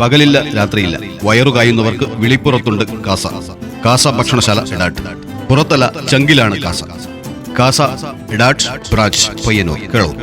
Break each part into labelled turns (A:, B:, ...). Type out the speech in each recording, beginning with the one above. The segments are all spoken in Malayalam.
A: പകലില്ല രാത്രിയില്ല. വയറു കായുന്നവർക്ക് വിളിപ്പുറത്തുണ്ട് കാസ. കാസ ഭക്ഷണശാല ഇടാട്ട് പുറത്തല ചങ്കിലാണ് കാസ. കാസ ഇടാട്ട് പ്രാജ് പയ്യനൂർ കേളൂർ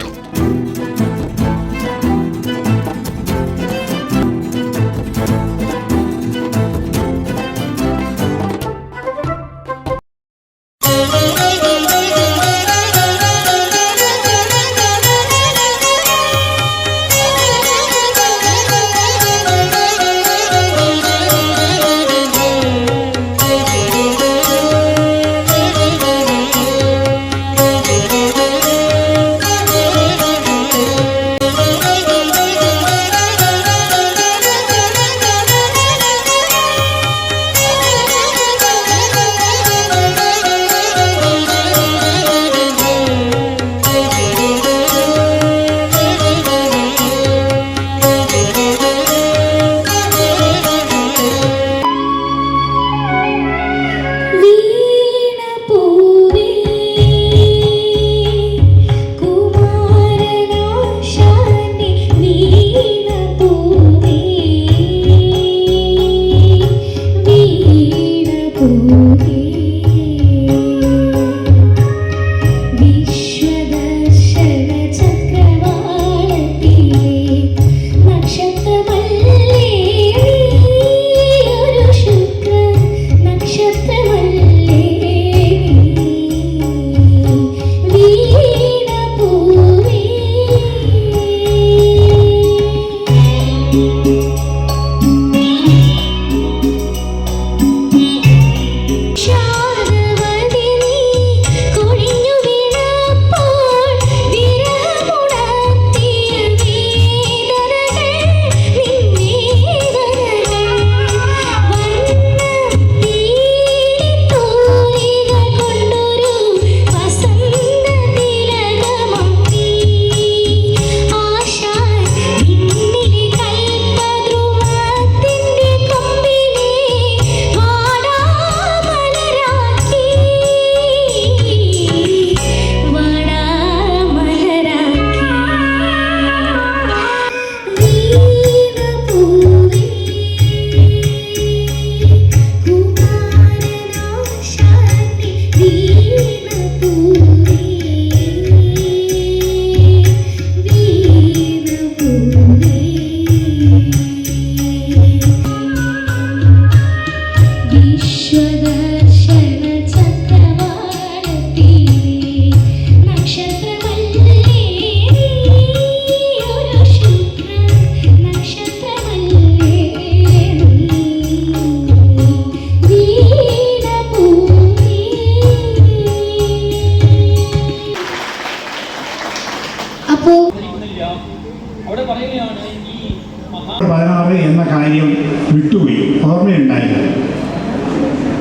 B: പതിനാറ് എന്ന കാര്യം വിട്ടുപോയി. ഓർമ്മയുണ്ടായില്ല.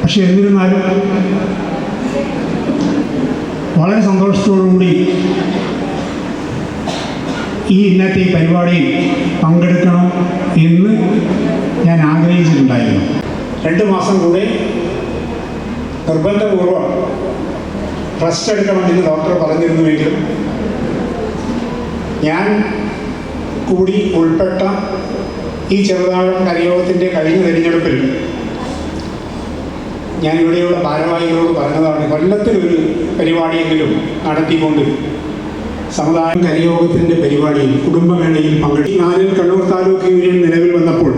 B: പക്ഷെ എന്നിരുന്നാലും വളരെ സന്തോഷത്തോടുകൂടി ഈ ഇന്നത്തെ പരിപാടിയിൽ പങ്കെടുക്കണം എന്ന് ഞാൻ ആഗ്രഹിച്ചിട്ടുണ്ടായിരുന്നു. രണ്ട് മാസം കൂടെ നിർബന്ധപൂർവം റെസ്റ്റ് എടുക്കണമെന്ന് ഡോക്ടർ പറഞ്ഞിരുന്നുവെങ്കിലും ഞാൻ കൂടി ഉൾപ്പെട്ട ഈ ചെറുതാഴം കരയോഗത്തിന്റെ കഴിഞ്ഞ തിരഞ്ഞെടുപ്പിൽ ഞാൻ ഇവിടെയുള്ള ഭാരവാഹികളോട് പറഞ്ഞതാണ് കൊല്ലത്തിലൊരു പരിപാടിയെങ്കിലും നടത്തിക്കൊണ്ട് സമുദായം കരയോഗത്തിന്റെ പരിപാടിയിൽ കുടുംബമേളയിൽ പങ്കെടുത്തു നാലിൽ കണ്ണൂർ താലൂക്ക് യൂണിയൻ നിലവിൽ വന്നപ്പോൾ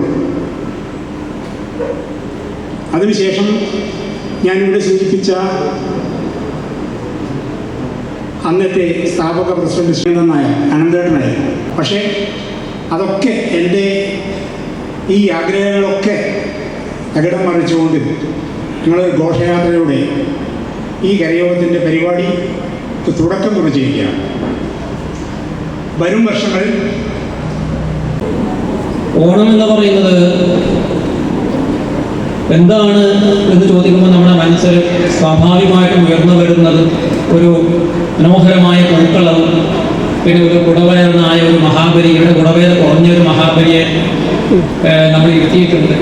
B: അതിനുശേഷം ഞാനിവിടെ സൂചിപ്പിച്ച അന്നത്തെ സ്ഥാപക പ്രസിഡന്റ് ശ്രീനന്ദനായ അനന്തേട്ടനായ പക്ഷേ അതൊക്കെ എന്റെ ഈ ആഗ്രഹങ്ങളൊക്കെ തകിടം മറിച്ചുകൊണ്ട് ഞങ്ങൾ ഘോഷയാത്രയുടെ ഈ കരയോഗത്തിന്റെ പരിപാടി തുടക്കം കുറിച്ചിരിക്കുകയാണ്. വരും വർഷങ്ങളിൽ
C: ഓണം എന്ന് പറയുന്നത് എന്താണ് എന്ന് ചോദിക്കുമ്പോൾ നമ്മുടെ മനസ്സിൽ സ്വാഭാവികമായിട്ടും ഉയർന്നു വരുന്നത് ഒരു മനോഹരമായ പൂക്കളവും പിന്നെ ഒരു കുടവേറനായ ഒരു മഹാബലി ഇവിടെ കുടവേര കുറഞ്ഞ ഒരു മഹാബലിയെ നമ്മൾ ഇരുത്തിയിട്ടുണ്ട്.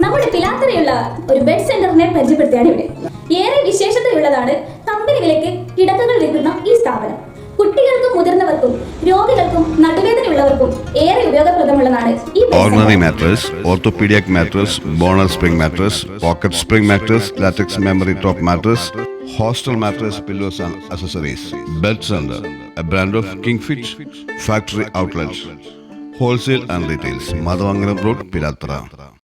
D: നമ്മുടെ പിലാത്തരയുള്ള ഒരു ബെഡ് സെന്ററിനെ പരിചയപ്പെടുത്തിയാണ് ഇവിടെ. ഏറെ വിശേഷതയുള്ളതാണ് കമ്പനി വിലയ്ക്ക് കിടക്കകൾ വിൽക്കുന്ന ഈ സ്ഥാപനം. കുട്ടികൾക്കും മുതിർന്നവർക്കും രോഗികൾക്കും നടുവേദനയുള്ളവർക്കും ഏറെ ഉപയോഗപ്രദമുള്ളതാണ് ഈ ഓർണറി.
E: Mattress orthopaedic mattress bonnell spring mattress pocket spring mattress latex memory top mattress hostel mattress pillows and accessories bed centre a brand of king fit factory outlet wholesale and retails Madhavangaram road Pilathara